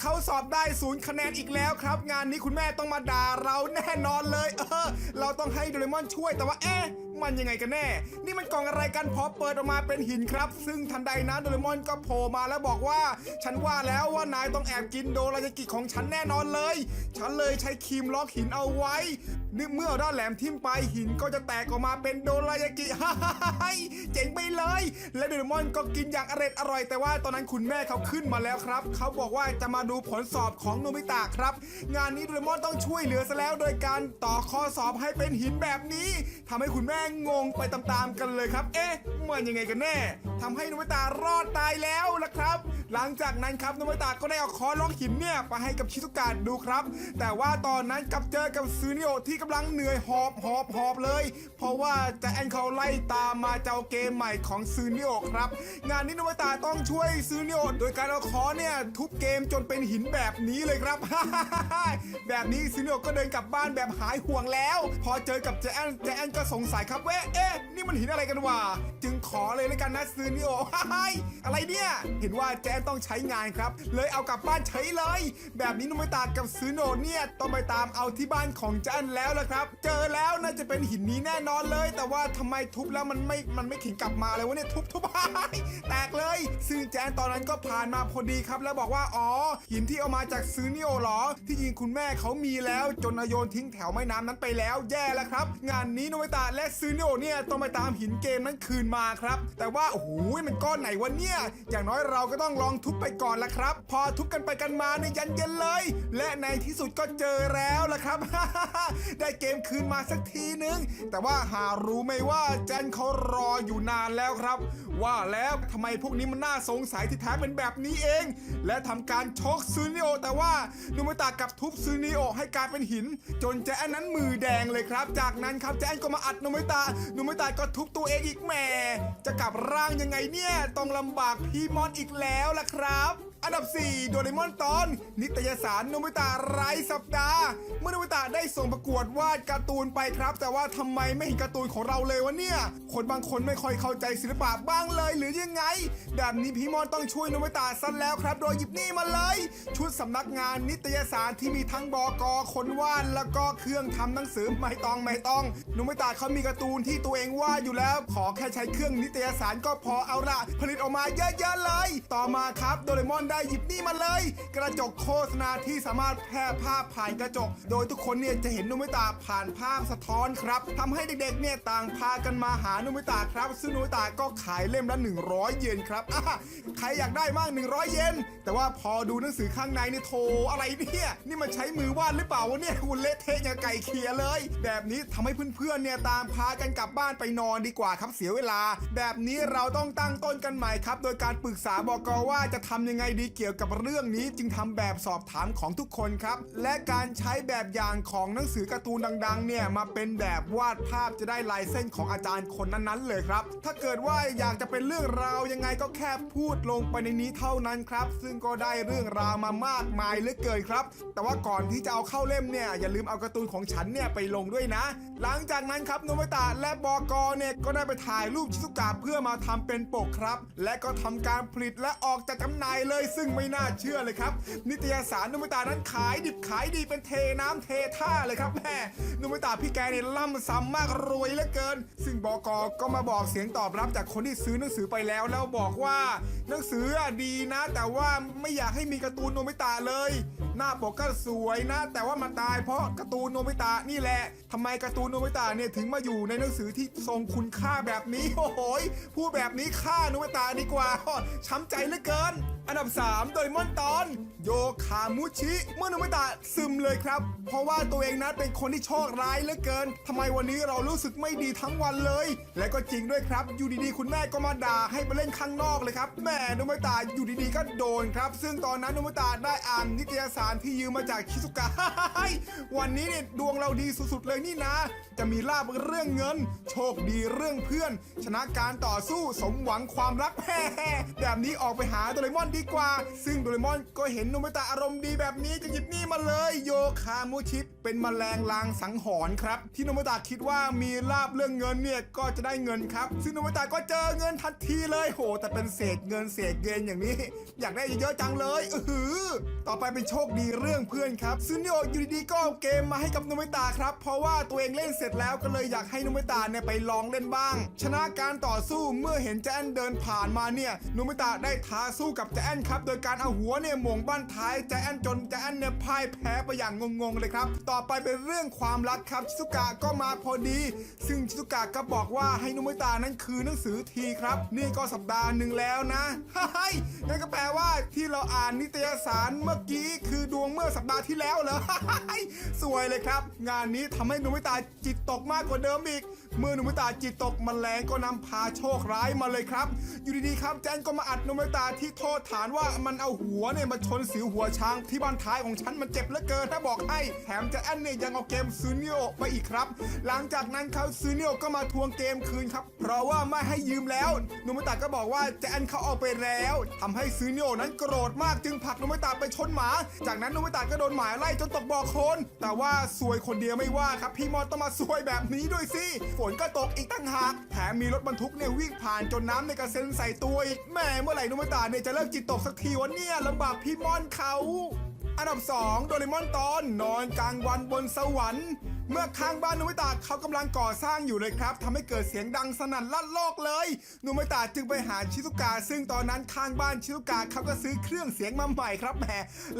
เขาสอบได้ศูนย์คะแนนอีกแล้วครับ งานนี้คุณแม่ต้องมาด่าเราแน่นอนเลย เออ เราต้องให้โดเรมอนช่วยแต่ว่าเอ๊ะ มันยังไงกันแน่ นี่มันกล่องอะไรกันพอเปิดออกมาเป็นหินครับ ซึ่งทันใดนั้นโดเรมอนก็โผล่มาแล้วบอกว่า ฉันว่าแล้วว่านายต้องแอบกินโดรายากิของฉันแน่นอนเลย ฉันเลยใช้ครีมล็อกหินเอาไว้นึกเมื่อด้านแหลมทิ่มไปหินก็จะแตกออกมาเป็นโดรายากิฮ่าฮ่าฮ่าเจ๋งไปเลย และโดเรมอนก็กินอย่างอร่อยอร่อย แต่ว่าตอนนั้นคุณแม่เขาขึ้นมาแล้วครับ เขาบอกว่าจะมาดูผลสอบของโนบิตะครับ งานนี้โดเรมอนต้องช่วยเหลือซะแล้ว โดยการต่อข้อสอบให้เป็นหินแบบนี้ทำให้คุณแม่งงไปตามๆกันเลยครับ เอ๊ะมันยังไงกันแน่ทำให้นบิตะรอดตายแล้วละครับ หลังจากนั้นครับนบิตะก็ได้เอาคอล็อกหินเนี่ยไปให้กับชิซุกะดูครับ แต่ว่าตอนนั้นกลับเจอกับซูนิโอที่กำลังเหนื่อยหอบหอบหอบเลย เพราะว่าจะแอนเขาไล่ตามมาเจ้าเกมใหม่ของซูนิโอครับ งานนี้นบิตะต้องช่วยซูนิโอโดยการเอาคอเนี่ยทุบเกมจนเป็นหินแบบนี้เลยครับ แบบนี้ซูนิโอก็เดินกลับบ้านแบบหายห่วงแล้ว พอเจอกับแจแอนแจแอนก็สงสัยครับว่าเอ๊ะนี่มันหินอะไรกันวะจึงขอเลยแล้วกันนะซูนิโออะไรเนี่ย เห็นว่าแจแอนต้องใช้งานครับ เลยเอากลับบ้านเฉยเลย แบบนี้โนบิตะกับซูนิโอเนี่ยต้องไปตามเอาที่บ้านของแจแอนแล้วละครับ เจอแล้วน่าจะเป็นหินนี้แน่นอนเลย แต่ว่าทำไมทุบแล้วมันไม่มันไม่ขิงกลับมาเลยวะเนี่ยทุบทุบแตกเลย ซึ่งแจนตอนนั้นก็ผ่านมาพอดีครับ แล้วบอกว่าอ๋อหินที่เอามาจากซูนิโอหรอ ที่จริงคุณแม่เขามีแล้วจนเอาโยนทิ้งแถวแม่น้ำนั้นไปแล้วแย่แล้วครับ งานนี้โนบิตะและซูนิโอเนี่ยต้องไปตามหินเกมนั้นคืนมาครับ แต่ว่าโอ้โหมันก้อนไหนวะเนี่ย อย่างน้อยเราก็ต้องลองทุบไปก่อนละครับ พอทุบกันไปกันมาในยยันเย็นเลย และในที่สุดก็เจอแล้วละครับ ได้เกมคืนมาสักทีนึง แต่ว่าหารู้ไหมว่าแจนเขารออยู่นานแล้วครับ ว่าแล้วทำไมพวกนี้มันน่าสงสัยที่แท้เป็นแบบนี้เอง และทำการชกซูนิโอแต่ว่านูมิตะกลับทุบซูนิโอให้กลายเป็นหิน จนแจนนั้นมือแดงเลยครับ จากนั้นครับแจนก็มาอัดนูมิตหนูไม่ตายก็ทุบตัวเองอีกแหม่ จะกลับร่างยังไงเนี่ย ต้องลำบากพี่มอนอีกแล้วล่ะครับ อันดับ 4 โดเรมอนตอน นิตยสารโนบิตะรสัปดาห์ เมื่อโนบิตะได้ส่งประกวดวาดการ์ตูนไปครับ แต่ว่าทำไมไม่เห็นการ์ตูนของเราเลยวะเนี่ย คนบางคนไม่ค่อยเข้าใจศิลปะบ้างเลยหรือยังไง แบบนี้พี่มอนต้องช่วยโนบิตะซะแล้วครับ โดยหยิบนี่มาเลย ชุดสำนักงานนิตยสารที่มีทั้งบอกคนวาดแล้วก็เครื่องทำหนังสือไม่ต้องไม่ต้องโนบิตะเขามีการ์ตูนที่ตัวเองวาดอยู่แล้ว ขอแค่ใช้เครื่องนิตยสารก็พอเอาละผลิตออกมาเยอะๆเลย ต่อมาครับโดเรมอนได้หยิบนี่มาเลย กระจกโฆษณาที่สามารถแพร่ภาพผ่านกระจก โดยทุกคนเนี่ยจะเห็นโนมิตะผ่านภาพสะท้อนครับทำให้เด็กๆเนี่ยต่างพากันมาหาโนมิตะครับ ซึ่งโนมิตะก็ขายเล่มละ 100 เยนครับอะใครอยากได้มาก 100 เยนแต่ว่าพอดูหนังสือข้างในนี่โทอะไรเนี่ยนี่มันใช้มือวาดหรือเปล่าวะเนี่ยคุณเละเทะอย่างไก่เคียเลย แบบนี้ทำให้เพื่อนๆเนี่ยตามพากันกลับบ้านไปนอนดีกว่าครับเสียเวลา แบบนี้เราต้องตั้งต้นกันใหม่ครับ โดยการปรึกษาบอกว่าจะทำยังไงดีเกี่ยวกับเรื่องนี้จึงทำแบบสอบถามของทุกคนครับ และการใช้แบบอย่างของหนังสือการ์ตูนดังๆ เนี่ยมาเป็นแบบวาดภาพจะได้ลายเส้นของอาจารย์คนนั้นๆ เลยครับ ถ้าเกิดว่าอยากจะเป็นเรื่องราวยังไงก็แค่พูดลงไปในนี้เท่านั้นครับ ซึ่งก็ได้เรื่องราวมามากมายเหลือเกินครับ แต่ว่าก่อนที่จะเอาเข้าเล่มเนี่ยอย่าลืมเอาการ์ตูนของฉันเนี่ยไปลงด้วยนะ หลังจากนั้นครับโนบิตะและบอกเนี่ยก็ได้ไปถ่ายรูปชิซุกะเพื่อมาทำเป็นปกครับ และก็ทำการผลิตและออกจากจำหน่ายเลยซึ่งไม่น่าเชื่อเลยครับ นิตยสารโนบิตะนั้นขายดิบขายดีเป็นเทน้ำเทท่าเลยครับแม่โนบิตะพี่แกเนี่ยล่ำซ้ำมากรวยเหลือเกิน ซึ่งบอกก็มาบอกเสียงตอบรับจากคนที่ซื้อหนังสือไปแล้วแล้วบอกว่า หนังสือดีนะ แต่ว่าไม่อยากให้มีการ์ตูนโนบิตะเลย หน้าปกก็สวยนะ แต่ว่ามาตายเพราะการ์ตูนโนบิตะนี่แหละทำไมการ์ตูนโนบิตะเนี่ยถึงมาอยู่ในหนังสือที่ทรงคุณค่าแบบนี้โอ้โหพูดแบบนี้ฆ่าโนบิตะดีกว่าช้ำใจเหลือเกิน อันดับ 3 โดยมอนตอน โยคามุชิเมื่อโนบิตะซึมเลยครับ เพราะว่าตัวเองนั้นเป็นคนที่โชคร้ายเหลือเกินทำไมวันนี้เรารู้สึกไม่ดีทั้งวันเลย และก็จริงด้วยครับ อยู่ดีๆ คุณแม่ก็มาด่าให้ไปเล่นข้างนอกเลยครับแม่โนบิตะอยู่ดีๆก็โดนครับ ซึ่งตอนนั้นโนบิตะได้อ่านนิตยสารที่ยืมมาจากชิซุกะวันนี้เนี่ยดวงเราดีสุดๆเลยนี่นะ จะมีลาบเรื่องเงิน โชคดีเรื่องเพื่อน ชนะการต่อสู้สมหวังความรักแฮ่ๆแบบนี้ออกไปหาโดเรมอนดีดีกว่า ซึ่งโดเรมอนก็เห็นโนบิตะอารมณ์ดีแบบนี้จะหยิบนี่มาเลยโยคามุชิเป็นแมลงลางสังหรณ์ครับ ที่โนบิตะคิดว่ามีลาบเรื่องเงินเนี่ยก็จะได้เงินครับ ซึ่งโนบิตะก็เจอเงินทันทีเลยโห แต่เป็นเศษเงินเศษเงินอย่างนี้ อยากได้เยอะจังเลยอือหือต่อไปเป็นโชคดีเรื่องเพื่อนครับซึนิโออยู่ดีๆก็เอาเกมมาให้กับโนบิตะครับ เพราะว่าตัวเองเล่นเสร็จแล้วก็เลยอยากให้โนบิตะเนี่ยไปลองเล่นบ้าง ชนะการต่อสู้เมื่อเห็นแจนเดินผ่านมาเนี่ยโนบิตะได้ท้าสู้กับแจนครับโดยการเอาหัวเนี่ยหม่งบ้านท้ายแจนจนแจนเนี่ยพ่ายแพ้ไปอย่างงงๆเลยครับ ต่อไปเป็นเรื่องความรักครับชิซุกะก็มาพอดี ซึ่งชิซุกะก็บอกว่าให้โนบิตะนั้นคือหนังสือทีครับ นี่ก็สัปดาห์หนึ่งแล้วนะเฮ้ยนั่นก็แปลว่าที่เราอ่านนิตยสารเมื่อกี้คือดวงเมื่อสัปดาห์ที่แล้วเหรอสวยเลยครับ งานนี้ทำให้โนบิตะจิตตกมากกว่าเดิมอีกเมื่อโนบิตะจิตตกมแมลงก็นำพาโชคร้ายมาเลยครับ อยู่ดีๆครับแจนก็มาอัดโนบิตะที่โทษฐานว่ามันเอาหัวเนี่ยมาชนสิวหัวช้างที่บ้านท้ายของฉันมันเจ็บเหลือเกินถ้าบอกให้ แถมแจนเนี่ยยังเอาเกมซูเนิโอไปอีกครับ หลังจากนั้นเขาซูเนิโอก็มาทวงเกมคืนครับ เพราะว่าไม่ให้ยืมแล้วโนบิตะก็บอกว่าแจนเขาเอาไปแล้วทำให้ซูเนิโอนั้นโกรธมากจึงผลักโนบิตะไปชนหมา จากนั้นโนบิตะก็โดนหมาไล่จนตกบ่อโคลนแต่ว่าซวยคนเดียวไม่ว่าครับพี่มอต้องมาซวยแบบนี้ด้วยสิฝนก็ตกอีกตั้งหากแถมมีรถบรรทุกเนี่ยวิ่งผ่านจนน้ำในกระเซ็นใส่ตัวอีกแม่เมื่อไหร่โนบิตะเนี่ยจะเลิกจิตตกสักทีวะเนี่ยลำบากพี่มอนเขา อันดับ 2 โดเรมอนตอนนอนกลางวันบนสวรรค์ เมื่อข้างบ้านโนบิตะเขากำลังก่อสร้างอยู่เลยครับทำให้เกิดเสียงดังสนั่นลั่นโลกเลยโนบิตะจึงไปหาชิซุกะซึ่งตอนนั้นข้างบ้านชิซุกะเขาก็ซื้อเครื่องเสียงมาใหม่ครับแหม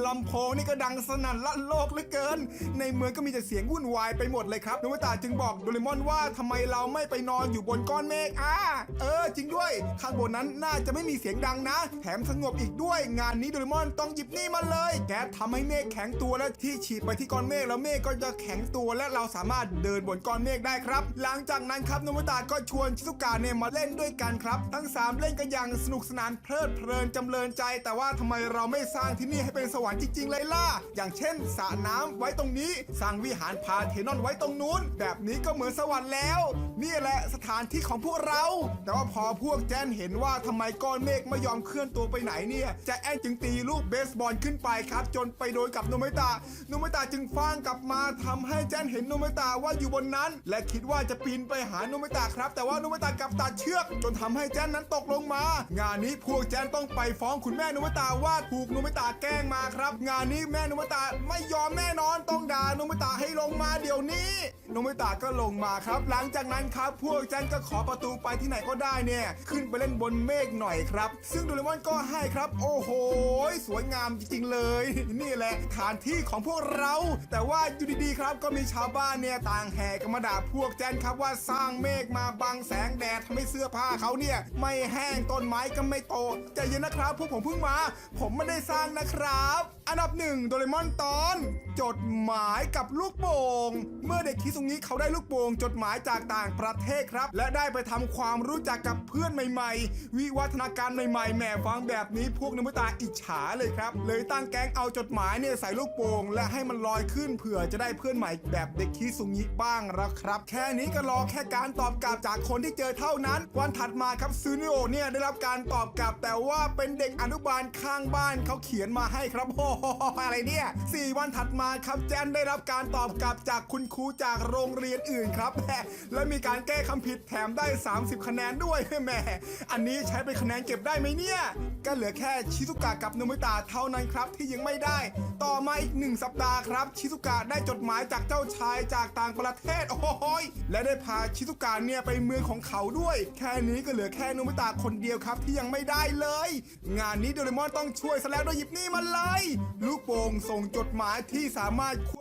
ลำโพงนี่ก็ดังสนั่นลั่นโลกเหลือเกิน ในเมืองก็มีแต่เสียงวุ่นวายไปหมดเลยครับโนบิตะจึงบอกโดเรมอนว่าทำไมเราไม่ไปนอนอยู่บนก้อนเมฆอ่าเออ จริงด้วย ข้างบนนั้นน่าจะไม่มีเสียงดังนะ แถมสงบอีกด้วย งานนี้โดเรมอนต้องหยิบนี่มาเลย แก๊สทำให้เมฆแข็งตัวและที่ฉีดไปที่ก้อนเมฆแล้วเมฆก็จะแข็งตัวและเราสามารถเดินบนก้อนเมฆได้ครับ หลังจากนั้นครับนบิตะก็ชวนชิซุกะเนี่ยมาเล่นด้วยกันครับ ทั้งสามเล่นกันอย่างสนุกสนานเพลิดเพลินจำเริญใจ แต่ว่าทำไมเราไม่สร้างที่นี่ให้เป็นสวรรค์จริงๆเลยล่ะอย่างเช่นสระน้ำไว้ตรงนี้ สร้างวิหารพาเทนอนไว้ตรงนู้น แบบนี้ก็เหมือนสวรรค์แล้ว นี่แหละสถานที่ของพวกเรา แต่ว่าพอพวกแจนเห็นว่าทำไมก้อนเมฆไม่ยอมเคลื่อนตัวไปไหนเนี่ยจะแจนจึงตีลูกเบสบอลขึ้นไปครับ จนไปโดนกับโนมิตะโนมิตะจึงฟ้างกลับมาทำให้แจนเห็นโนมิตะว่าอยู่บนนั้น และคิดว่าจะปีนไปหาโนมิตะครับ แต่ว่าโนมิตะกลับตัดเชือก จนทำให้แจนนั้นตกลงมา งานนี้พวกแจนต้องไปฟ้องคุณแม่โนมิตะว่าถูกโนมิตะแกล้งมาครับ งานนี้แม่โนมิตะไม่ยอมแน่นอนต้องดาโนมิตะให้ลงมาเดี๋ยวนี้โนมิตะก็ลงมาครับ หลังจากนั้นครับ พวกแจนก็ขอประตูไปที่ไหนก็ได้เนี่ย ขึ้นไปเล่นบนเมฆหน่อยครับ ซึ่งโดเรมอนก็ให้ครับ โอ้โห สวยงามจริงๆเลย นี่แหละฐานที่ของพวกเรา แต่ว่าอยู่ดีๆครับ ก็มีชาวบ้านเนี่ยต่างแห่กันมาด่าพวกแจนครับว่าสร้างเมฆมาบังแสงแดดทำให้เสื้อผ้าเขาเนี่ย ไม่แห้งต้นไม้ก็ไม่โตใจเย็นนะครับพวกผมเพิ่งมา ผมไม่ได้สร้างนะครับ อันดับหนึ่งโดเรมอนตอน จดหมายกับลูกโป่ง เมื่อเด็กคิซุงิเขาได้ลูกโป่งจดหมายจากต่างประเทศครับ และได้ไปทำความรู้จักกับเพื่อนใหม่ ๆ วิวัฒนาการใหม่ๆแหม่ฟังแบบนี้พวกนมุตาอิจฉาเลยครับ เลยตั้งแก๊งเอาจดหมายเนี่ยใส่ลูกโป่งและให้มันลอยขึ้นเผื่อจะได้เพื่อนใหม่แบบเด็กคิซุงิบ้างล้วครับ แค่นี้ก็รอแค่การตอบกลับจากคนที่เจอเท่านั้น วันถัดมาครับซูนิโอเนี่ยได้รับการตอบกลับ แต่ว่าเป็นเด็กอนุบาลข้างบ้านเขาเขียนมาให้ครับโอ้โหอะไรเนี่ยสี่วันถัดมาครับแจนได้รับการตอบกลับจากคุณครูจากโรงเรียนอื่นครับแหมและมีการแก้คำผิดแถมได้ 30 คะแนนด้วยแหมอันนี้ใช้เป็นคะแนนเก็บได้ไหมเนี่ย ก็เหลือแค่ชิซุกะกับโนมิตะเท่านั้นครับที่ยังไม่ได้ ต่อมาอีกหนึ่งสัปดาห์ครับ ชิซุกะได้จดหมายจากเจ้าชายจากต่างประเทศโอ้โหยและได้พาชิซุกะเนี่ยไปเมืองของเขาด้วย แค่นี้ก็เหลือแค่โนมิตะคนเดียวครับที่ยังไม่ได้เลย งานนี้โดเรมอนต้องช่วยซะแล้วโดยหยิบนี่มาเลย ลูกโป่งส่งจดหมายที่สามารถคว